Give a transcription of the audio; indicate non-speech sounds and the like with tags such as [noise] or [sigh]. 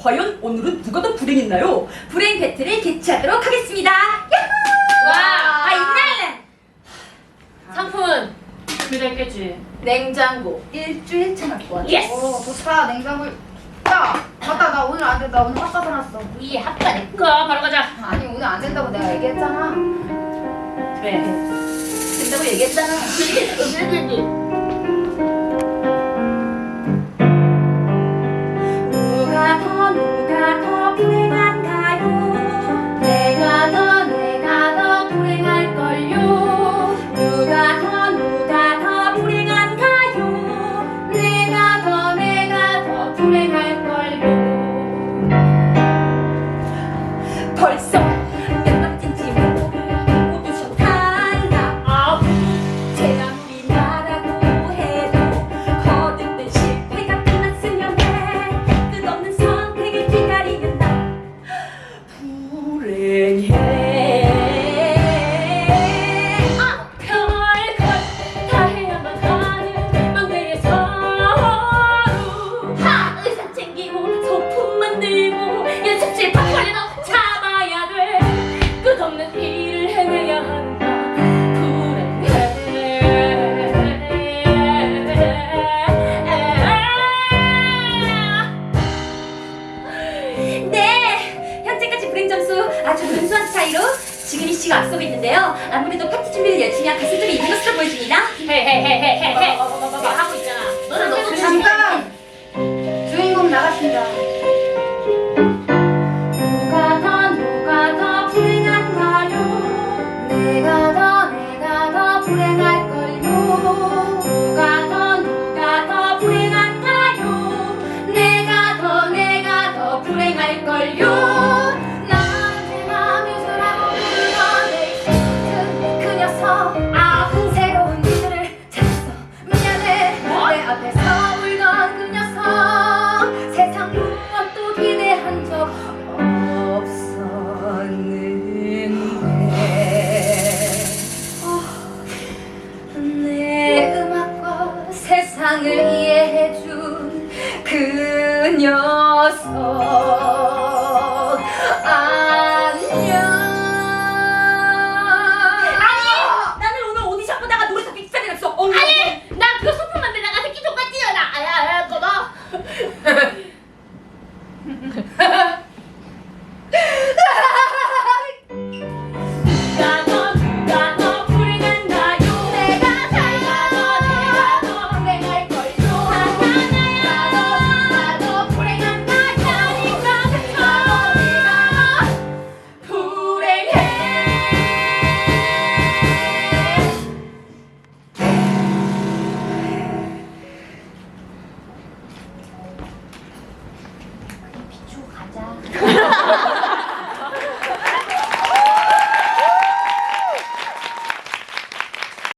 과연 오늘은 누가 더 불행했나요? 불행 배틀을 개최하도록 하겠습니다. 야호! 와! 아, 이날은 상품은 준비됐겠지? 냉장고 일주일 차 갖고 왔죠. 예스! 오 좋다 냉장고 야 맞다 나 오늘 안 된다 오늘 핫바 사놨어 이 합가 내꺼 바로 가자 아니 오늘 안 된다고 내가 얘기했잖아 그래 된다고 얘기했잖아. [laughs] 누가 아주 근소한 차이로 지금 씨가 앞서고 있는데요. 아무래도 파티 준비를 열심히 한 가수들이 있는 것으로 보여집니다. 헤헤헤헤헤 하고 있 세상을 이해해준 그 녀석. 안녕. 아니 나는 오늘 오디션 보다가 노래 듣기 기사 내렸어. 어, 아니 나 그거 소품 만들다가 새끼 족같이 나. 아야 아야 거봐. [laughs]